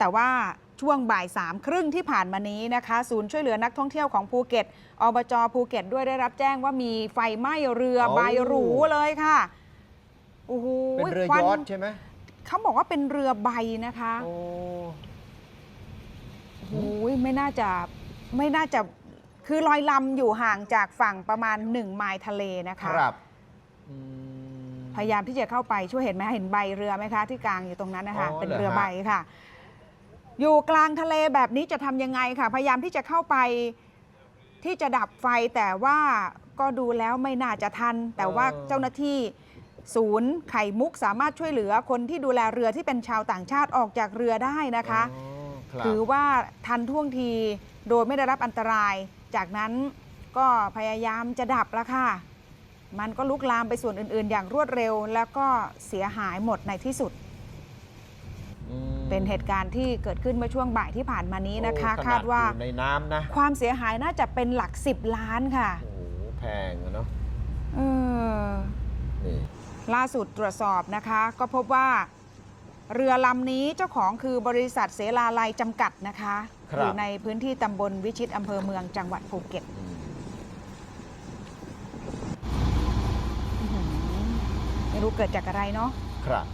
แต่ว่าช่วงบ่ายสามครึ่งที่ผ่านมานี้นะคะ ศูนย์ช่วยเหลือนักท่องเที่ยวของภูเก็ตอบจภูเก็ตด้วยได้รับแจ้งว่ามีไฟไหม้เรือโอ้ใบหรูเลยค่ะโอ้โหเป็นเรือควัยอชต์ใช่ไหมเขาบอกว่าเป็นเรือใบนะคะโอ้โอ้ยไม่น่าจะไม่น่าจะคือลอยลำอยู่ห่างจากฝั่งประมาณ1ไมล์ทะเลนะคคะรับอืมพยายามที่จะเข้าไปช่วยเห็นไหมเห็นใบเรือไหมคะที่กลางอยู่ตรงนั้นนะคะอ๋อเป็นเหรอเรือฮะใบค่ะ อยู่กลางทะเลแบบนี้จะทำยังไงค่ะ พยายามที่จะเข้าไปที่จะดับไฟแต่ว่าก็ดูแล้วไม่น่าจะทัน แต่ว่าเจ้าหน้าที่ศูนย์ไข่มุกสามารถช่วยเหลือคนที่ดูแลเรือที่เป็นชาวต่างชาติออกจากเรือได้นะคะอ๋อครับถือว่าทันท่วงทีโดยไม่ได้รับอันตราย จากนั้นก็พยายามจะดับแล้วค่ะ มันก็ลุกลามไปส่วนอื่น ๆ อย่างรวดเร็ว แล้วก็เสียหายหมดในที่สุดอืม เป็นเหตุการณ์ที่เกิดขึ้นเมื่อช่วงบ่ายที่ผ่านมานี้นะคะโอ้คาดว่าอยู่ในน้ำนะความเสียหายน่าจะเป็นหลัก10ล้านค่ะโอ้โหแพงอะเนาะเออนี่ล่าสุดตรวจสอบนะคะ ก็พบว่า เรือลำนี้เจ้าของคือบริษัทเสลาลัยจำกัดนะคะครับอยู่ในพื้นที่ตำบลวิชิตอำเภอเมืองจังหวัดภูเก็ตอืมอื้อหือไม่รู้เกิดจากอะไรเนาะครับ